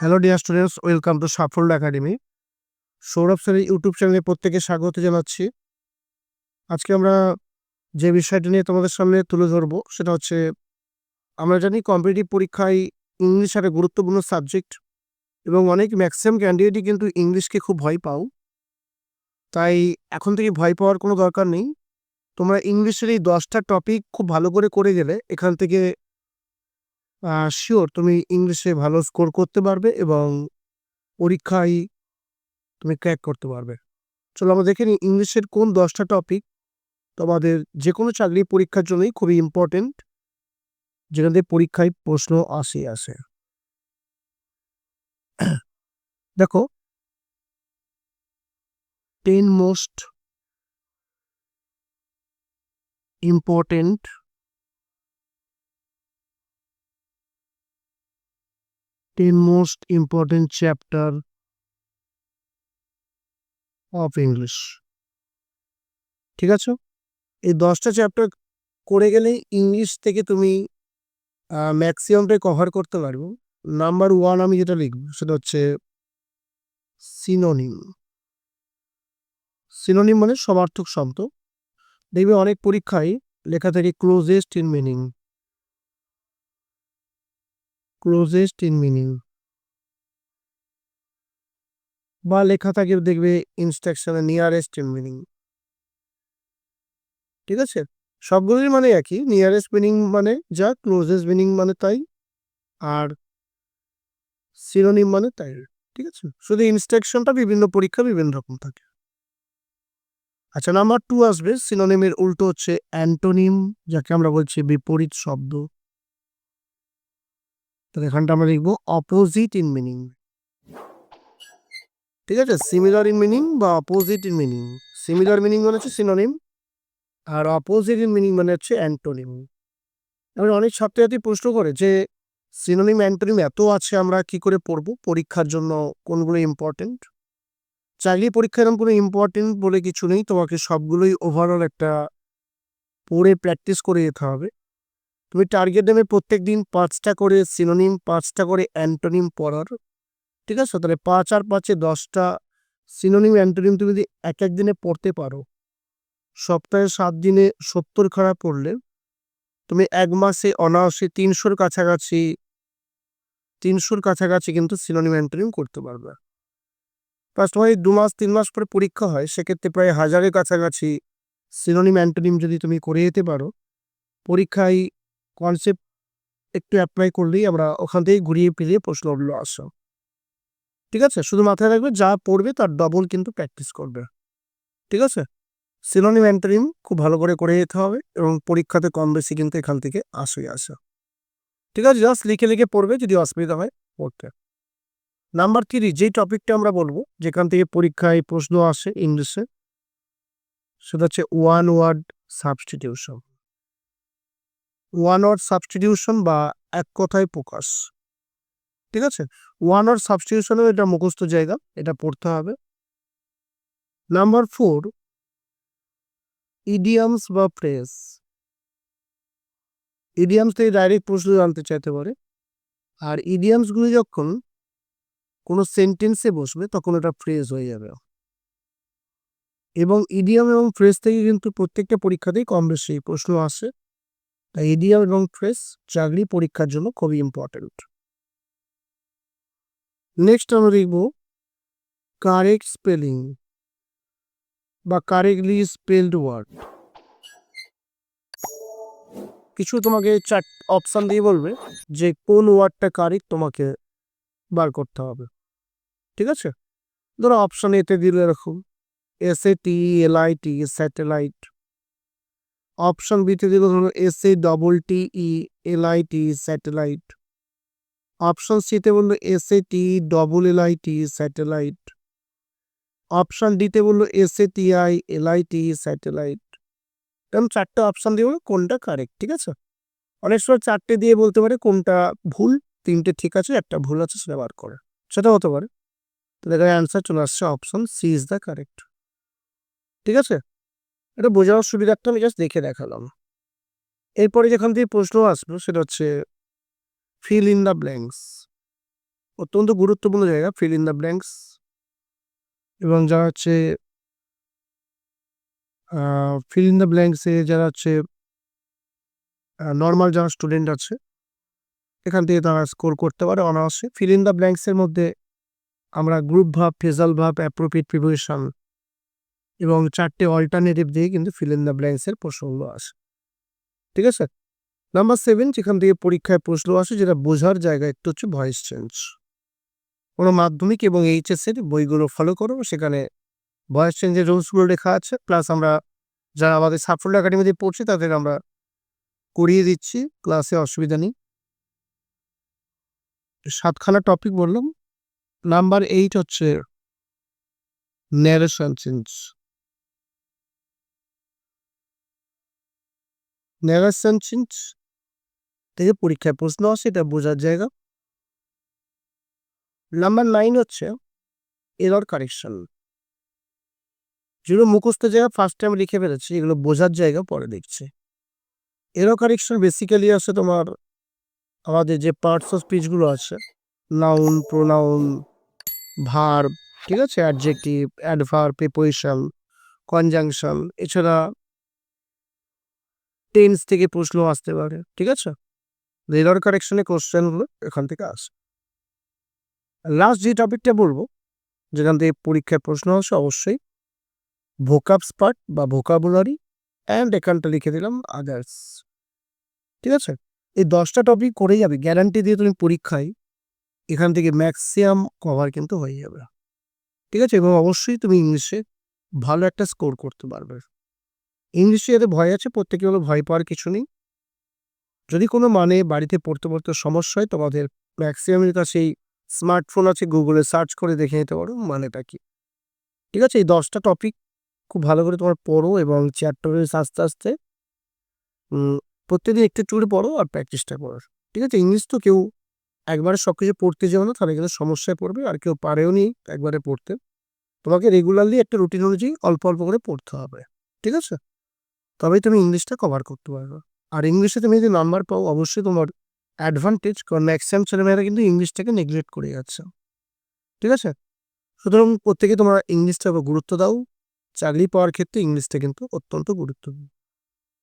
Hello dear students welcome to Saphalya academy Sourav স্যারের YouTube চ্যানেলে প্রত্যেকে স্বাগত জানাচ্ছি। আজকে আমরা যে বিষয়টা নিয়ে তোমাদের সামনে তুলে ধরবো, সেটা হচ্ছে, আমরা জানি কম্পিটিটিভ পরীক্ষায় ইংলিশ একটা গুরুত্বপূর্ণ সাবজেক্ট এবং অনেক ম্যাক্সিমাম ক্যান্ডিডেটই কিন্তু ইংলিশকে খুব ভয় পাও। তাই এখন থেকে ভয় পাওয়ার কোনো দরকার নেই। তোমরা ইংলিশের এই দশটা টপিক খুব ভালো করে করে গেলে, এখান থেকে শিওর তুমি ইংলিশে ভালো স্কোর করতে পারবে এবং পরীক্ষায় তুমি ক্র্যাক করতে পারবে। চলো আমরা দেখে নিই ইংলিশের কোন দশটা টপিক তোমাদের যে কোনো চাকরি পরীক্ষার জন্যই খুবই ইম্পর্টেন্ট যেখান থেকে পরীক্ষায় প্রশ্ন আসে আসে। দেখো। Ten most important ten most important chapter of English ঠিক আছে? এই দশটা চ্যাপ্টার করে গেলে ইংলিশ থেকে তুমি ম্যাক্সিমামটাই কভার করতে পারব। নাম্বার ওয়ান আমি যেটা লিখব সেটা হচ্ছে সিনোনিম সিনোনিম মানে সমার্থক শব্দ। দেখবে অনেক পরীক্ষায় লেখা থাকে closest in meaning closest in meaning. বা লেখা থাকে দেখবে ইনস্ট্রাকশনে নিয়ারেস্ট ইন মিনিং ঠিক আছে? সবগুলোই মানে একই। নিয়ারেস্ট মিনিং মানে যা ক্লোজেস্ট মিনিং মানে তাই। আর সিরোনিম মানে তাই। ঠিক আছে? শুধু ইনস্ট্রাকশনটা বিভিন্ন পরীক্ষা বিভিন্ন রকম থাকে। আচ্ছা নাম্বার টু আসবে। সিনোনিমের উল্টো হচ্ছে অ্যান্টোনিম যাকে আমরা বলছি বিপরীত শব্দ। তাহলে এখানটা আমরা লিখব অপোজিট ইন মিনিং ঠিক আছে? সিমিলার ইন মিনিং বা opposite in meaning similar meaning মানে হচ্ছে সিনোনিম আর অপোজিট ইন মিনিং মানে হচ্ছে অ্যান্টোনিম এবার অনেক ছাত্রছাত্রী প্রশ্ন করে যে সিনোনিম অ্যান্টোনিম এত আছে, আমরা কি করে পড়ব? পরীক্ষার জন্য কোনগুলো ইম্পর্টেন্ট চাইলেই পরীক্ষা এরকম কোনো ইম্পর্টেন্ট বলে কিছু নেই। তোমাকে সবগুলোই ওভারঅল একটা পড়ে প্র্যাকটিস করে যেতে হবে। তুমি টার্গেট নেবে প্রত্যেক দিন পাঁচটা করে সিনোনিম পাঁচটা করে অ্যান্টোনিম পড়ার, ঠিক আছে? তাহলে পাঁচ আর পাঁচে দশটা সিনোনিম অ্যান্টোনিম তুমি যদি এক এক দিনে পড়তে পারো, সপ্তাহে সাত দিনে সত্তর খারাপ পড়লে, তুমি এক মাসে অনায়াসে তিনশোর কাছাকাছি তিনশোর কাছাকাছি কিন্তু সিনোনিম অ্যান্টোনিম করতে পারবে। ফার্স্ট তোমার দু মাস, তিন মাস পরে পরীক্ষা হয়, সেক্ষেত্রে প্রায় হাজারের কাছাকাছি সিনোনিম অ্যান্টোনিম যদি তুমি করে যেতে পারো, পরীক্ষায় কনসেপ্ট একটু অ্যাপ্লাই করলেই আমরা ওখান থেকে ঘুরিয়ে ফিরিয়ে প্রশ্নগুলো আসো। ঠিক আছে? শুধু মাথায় রাখবে, যা পড়বে তার ডবল কিন্তু প্র্যাকটিস করবে। ঠিক আছে? সিনোনিম অ্যান্টোনিম খুব ভালো করে করে যেতে হবে এবং পরীক্ষাতে কম বেশি কিন্তু এখান থেকে আসে আসে। ঠিক আছে? জাস্ট লিখে লিখে পড়বে যদি অসুবিধা হয় পড়তে। নাম্বার থ্রি যেই টপিকটা আমরা বলব, যেখান থেকে পরীক্ষায় প্রশ্ন আসে ইংলিশে সেটা হচ্ছে one word substitution one word substitution বা এক কথায় প্রকাশ। ঠিক আছে? ওয়ান ওয়ার্ড সাবস্টিটিউশনও এটা মুখস্থ জায়গা, এটা পড়তে হবে। নাম্বার ফোর ইডিয়ামস বা ফ্রেস ইডিয়ামস থেকে ডাইরেক্ট প্রশ্ন জানতে চাইতে পারে। আর ইডিয়ামসগুলি যখন কোনো সেন্টেন্সে বসবে, তখন এটা ফ্রেজ হয়ে যাবে। এবং ইডিয়াম এবং ফ্রেজ থেকে কিন্তু প্রত্যেকটা পরীক্ষাতেই কম বেশি প্রশ্ন আসে। ইডিয়াম এবং ফ্রেজ চাকরি পরীক্ষার জন্য খুবই ইম্পর্টেন্ট নেক্সট আমরা দেখব কারেক্ট স্পেলিং বা কারেক্টলি স্পেলড ওয়ার্ড কিছু তোমাকে চার অপশান দিয়ে বলবে যে কোন ওয়ার্ডটা কারেক্ট তোমাকে বার করতে হবে। ঠিক আছে? ধরো অপশান এতে দিলে এরকম S A T L I T satellite option বিতে দিল ধরুন S double T E L I T satellite option সিতে বলল S A T double L I T satellite option ডিতে বলল S A T I L I T satellite এরকম চারটে option দিয়ে বলবে কোনটা কারেক্ট ঠিক আছে? অনেক সময় চারটে দিয়ে বলতে পারে কোনটা ভুল, তিনটে ঠিক আছে, একটা ভুল আছে, সেটা বার করে। সেটা হতে পারে। তাহলে এখানে অ্যান্সার চলে আসছে, option C is the correct ঠিক আছে? এটা বোঝানোর সুবিধার্থে আমি জাস্ট দেখে দেখালাম। এরপরে যেখান থেকে প্রশ্ন আসবে সেটা হচ্ছে ফিল ইন দ্য ব্ল্যাঙ্কস অত্যন্ত গুরুত্বপূর্ণ জায়গা ফিল ইন দ্য ব্ল্যাঙ্কস এবং যারা হচ্ছে ফিল ইন দ্য ব্ল্যাঙ্কসে যারা হচ্ছে নর্মাল যারা স্টুডেন্ট আছে, এখান থেকে তারা স্কোর করতে পারে অনায়াসে। ফিল ইন দ্য ব্ল্যাঙ্কসের মধ্যে আমরা গ্রুপ ভাব ফেজাল ভাব অ্যাপ্রোপ্রিয়েট প্রিপারেশন এবং চারটে অল্টারনেটিভ দিয়ে কিন্তু ফিল ইন দ্য ব্ল্যাঙ্কসের প্রশ্নগুলো আসে। ঠিক আছে? নাম্বার সেভেন যেখান থেকে পরীক্ষায় প্রশ্ন আসে, যেটা বোঝার জায়গা একটু হচ্ছে ভয়েস চেঞ্জ কোনো মাধ্যমিক এবং এইচএসের বইগুলো ফলো করো, সেখানে ভয়েস চেঞ্জের রুলসগুলো লেখা আছে। প্লাস আমরা যারা আমাদের সাফল্য একাডেমিতে পড়ছে, তাদের আমরা করিয়ে দিচ্ছি ক্লাসে অসুবিধা নেই। সাতখানা টপিক বললাম। নাম্বার এইট হচ্ছে ন্যারেশন চেঞ্জ ন্যারেশন চেঞ্জ থেকে পরীক্ষায় প্রশ্ন আসে, এটা বোঝার জায়গা। নাম্বার নাইন হচ্ছে এরর কারেকশন যেগুলো মুখস্থ জায়গা ফার্স্ট টাইম লিখে ফেলেছি, এগুলো বোঝার জায়গা পরে দেখছি। এরর কারেকশন বেসিক্যালি আছে তোমার আমাদের যে পার্টস অফ স্পিচগুলো আছে নাউন প্রোনাউন ভার ঠিক আছে? অ্যাডজেক্টিভ অ্যাডভার প্রিপোজিশন কনজাংশন এছাড়া টেন্স থেকে প্রশ্ন আসতে পারে, ঠিক আছে? এরর কারেকশনের কোশ্চেনগুলো এখান থেকে আসে। লাস্ট যে টপিকটা বলব, যেখান থেকে পরীক্ষায় প্রশ্ন আসে, অবশ্যই ভোকাবস পার্ট বা ভোকাবুলারি অ্যান্ড এখানটা লিখে দিলাম আদার্স ঠিক আছে? এই দশটা টপিক করেই যাবে। গ্যারান্টি দিয়ে তুমি পরীক্ষায় এখান থেকে ম্যাক্সিমাম কভার কিন্তু হয়ে যাবে। ঠিক আছে? এবং অবশ্যই তুমি ইংলিশে ভালো একটা স্কোর করতে পারবে। ইংলিশে যাতে ভয় আছে, প্রত্যেকে হলো ভয় পাওয়ার কিছু নেই। যদি কোনো মানে বাড়িতে পড়তে পড়তে সমস্যা হয়, তোমাদের ম্যাক্সিমামের কাছেই স্মার্টফোন আছে গুগলে সার্চ করে দেখে নিতে পারো, মানেটা কি। ঠিক আছে, এই দশটা টপিক খুব ভালো করে তোমার পড়ো এবং চ্যাপ্টারে আস্তে আস্তে প্রত্যেকদিন একটু একটু পড়ো আর প্র্যাকটিসটা করো। ঠিক আছে ইংলিশ তো কেউ একবারে সব কিছু পড়তে যাও না, তাহলে কিন্তু সমস্যায় পড়বে, আর কেউ পারেও নি একবারে পড়তে। তোমাকে রেগুলারলি একটা রুটিন অনুযায়ী অল্প অল্প করে পড়তে হবে। ঠিক আছে? তবেই তুমি ইংলিশটা কভার করতে পারবে। আর ইংলিশে তুমি যদি নাম্বার পাও, অবশ্যই তোমার অ্যাডভান্টেজ কারণ ম্যাক্সিমাম ছেলেমেয়েরা কিন্তু ইংলিশটাকে নেগলেক্ট করে যাচ্ছে। ঠিক আছে? সুতরাং প্রত্যেকে তোমরা ইংলিশটা গুরুত্ব দাও। চাকরি পাওয়ার ক্ষেত্রে ইংলিশটা কিন্তু অত্যন্ত গুরুত্বপূর্ণ।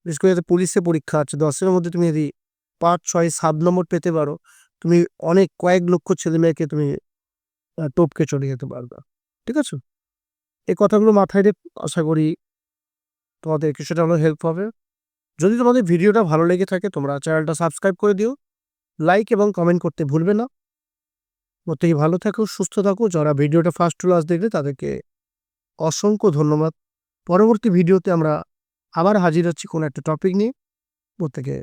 বিশেষ করে যাতে পুলিশে পরীক্ষা আছে। দশের মধ্যে তুমি যদি পাঁচ, ছয়, সাত নম্বর পেতে পারো, তুমি অনেক কয়েক লক্ষ ছেলে মেয়েকে তুমি টপকে চলে যেতে পারবে। ঠিক আছে? এই কথাগুলো মাথায় রেখে আশা করি তোমাদের কিছুটা হলেও হেল্প হবে। যদি তোমাদের ভিডিওটা ভালো লেগে থাকে, তোমরা চ্যানেলটা সাবস্ক্রাইব করে দিও। লাইক এবং কমেন্ট করতে ভুলবে না। প্রত্যেকে ভালো থাকো, সুস্থ থাকো। যারা ভিডিওটা ফার্স্ট টু লাস্ট দেখলে, তাদেরকে অসংখ্য ধন্যবাদ। পরবর্তী ভিডিওতে আমরা আবার হাজির হচ্ছি কোনো একটা টপিক নিয়ে। প্রত্যেকে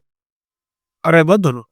আর একবার ধন্যবাদ।